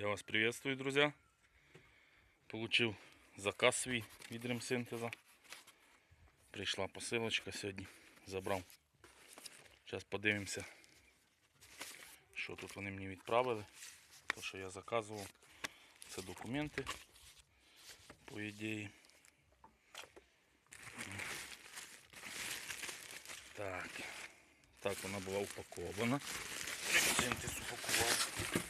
Я вас приветствую, друзья. Получив заказ свій від ремсинтеза. Прийшла посилочка сьогодні. Забрав. Зараз подивимося, що тут вони мені відправили. То, що я заказував. Це документи, по ідеї. Так. Так вона була упакована. Ремсинтез упакував.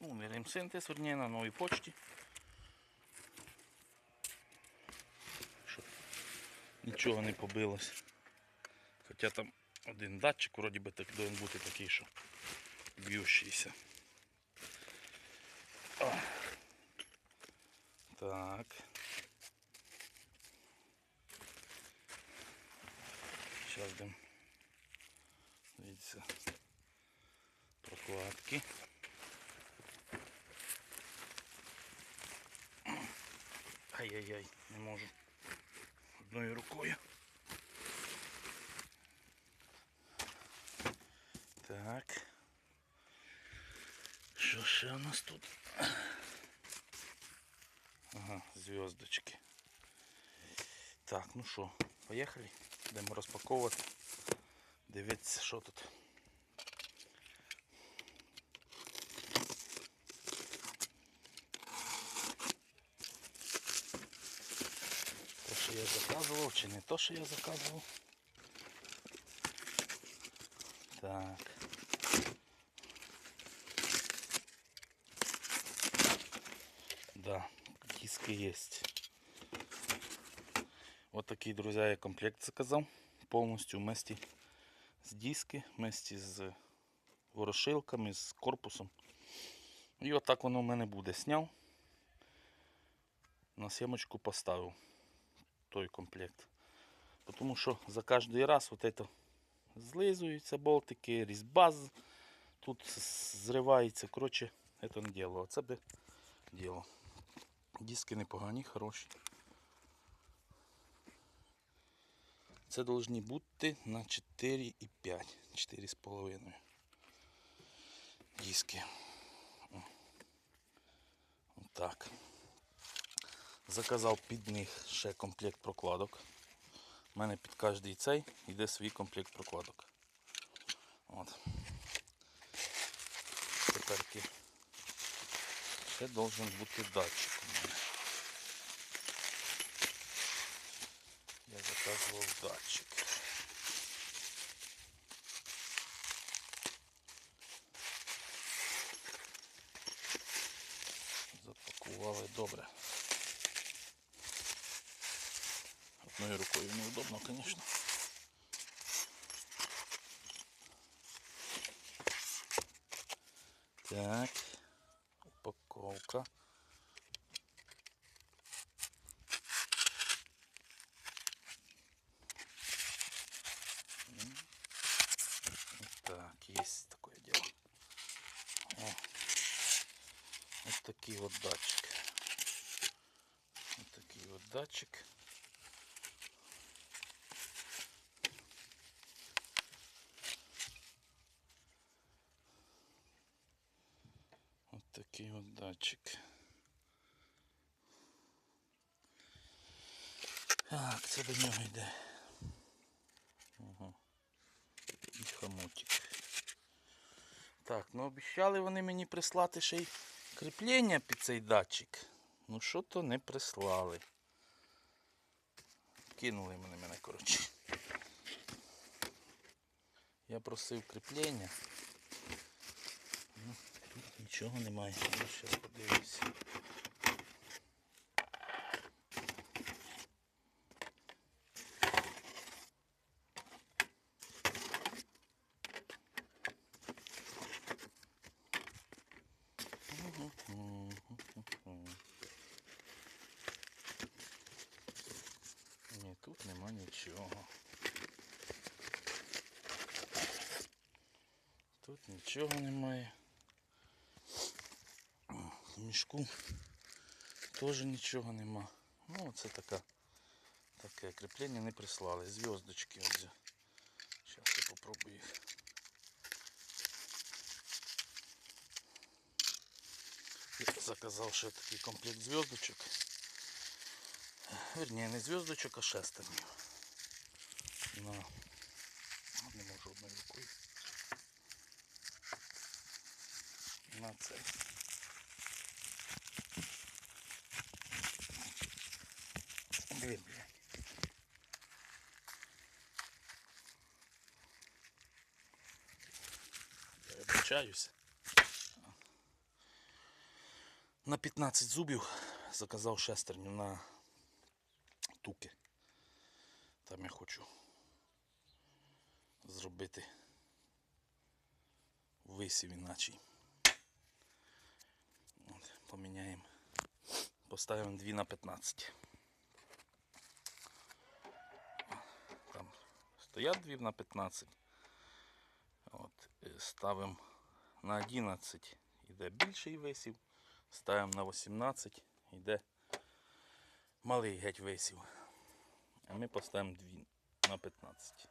Ну, не ремсинтез, на новій почті. Щоб нічого не побилось. Хоча там один датчик вроді би так повинен бути такий, що б'ющийся. Так. Зараз будемо дивіться прокладки. Ай-яй-яй, не можу одною рукою. Так. Що ще у нас тут? Ага, зв'язочки. Так, ну що, поїхали. Будемо розпаковувати. Дивіться, що тут. То, що я заказував, чи не то, що я заказував. Так. Да, диски есть. Вот такие, друзья, я комплект заказал. Полностью вместе с диски, вместе з ворошилками, з корпусом. І отак воно в мене буде. Сняв. На сімочку поставив той комплект. Тому що за кожний раз вот это злизуються болтики, різьба тут зривається. Коротше, це не діло. Оце би діло. Диски непогані, хороші. Це повинні бути на 4,5, 4,5 диски. Отак. Заказав під них ще комплект прокладок. У мене під кожний цей йде свій комплект прокладок. От. Тепер ще должен бути датчик у мене. Я заказував датчик. Запакували добре. Одною рукою неудобно, звісно. Так, упаковка. Так, есть такое дело. О, вот такие вот датчик. Вот такие вот датчик. Такий от датчик. Так, це до нього йде. Ага. І хомутик. Так, ну обіцяли вони мені прислати ще й кріплення під цей датчик. Ну що то не прислали. Кинули мене мене, коротше. Я просив кріплення. Ну, нічого немає. Зараз подивлюся. Ні, тут нема нічого. Тут нічого немає. Мішку теж нічого нема. Ну, це така, таке кріплення не прислали. Зв'язочки от. Зараз я попробую їх. Заказав ще такий комплект зв'язочок. Верні, не зв'язочок, а шестернів. На. Не можу одною рукою. На цей. Блін, блін. Я вибачаюся. На 15 зубів заказав шестерню на туки. Там я хочу зробити висів іначе. Поміняємо. Поставимо 2 на 15. Там стоять 2 на 15. От, е, ставимо на 11 іде більший висів. Ставимо на 18, йде малий геть висів. А ми поставимо 2 на 15.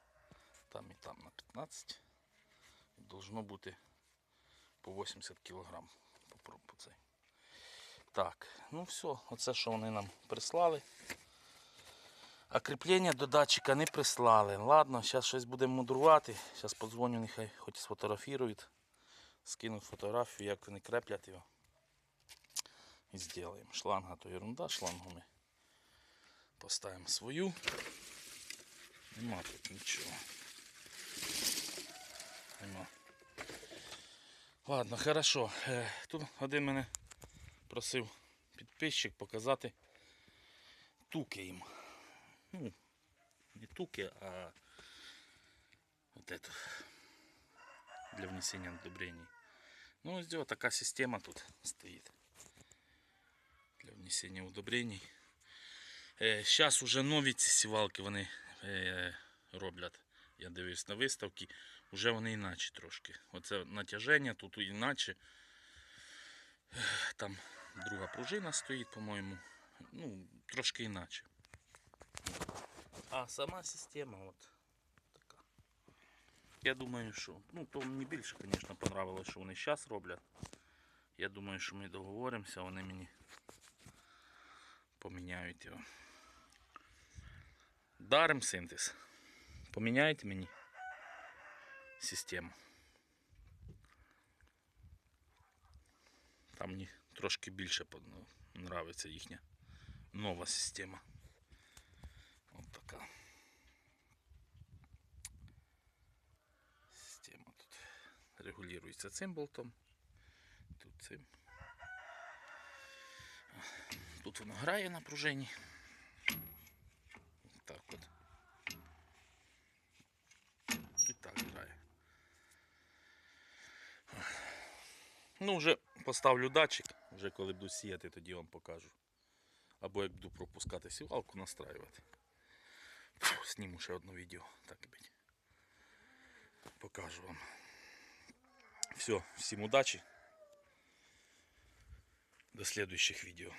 Там і там на 15. І Должно бути по 80 кг. Попробуй цей. Так, ну все, оце що вони нам прислали. А кріплення до датчика не прислали. Ладно, зараз щось будемо мудрувати. Зараз подзвоню, нехай хоч сфотографірують. Скинуть фотографію, як вони креплять його. І зробимо. Шланга то ерунда, шлангу ми поставимо свою. Нема тут нічого. Нема. Ладно, хорошо. Е, Тут один мене просив підписчик показати туки їм. Ну, не туки, а вот это для внесения удобрений. Ну, ось діло, така система тут стоїть для внесення удобрений. Зараз уже нові ці сівалки вони е, роблять. Я дивився на виставки, вже вони іначе трошки. Оце натяження, тут іначе. Там друга пружина стоїть, по-моєму. Ну, трошки іначе. А сама система от така. Я думаю, що. Ну, то мені більше, звісно, понравилось, що вони зараз роблять. Я думаю, що ми договоримося, вони мені поміняють його. Даром синтез. Поміняйте мені систему. Там мені трошки більше подобається їхня нова система. Така. Система тут регулюється цим болтом. Тут цим. Тут воно грає на пружині. Так от. І так грає. Ну, вже поставлю датчик, вже коли буду сіяти, тоді вам покажу. Або як буду пропускати сівалку, настраювати. Фу, Зніму ще одне відео, так і бить. Покажу вам. Все, всім удачі. До следующих відео.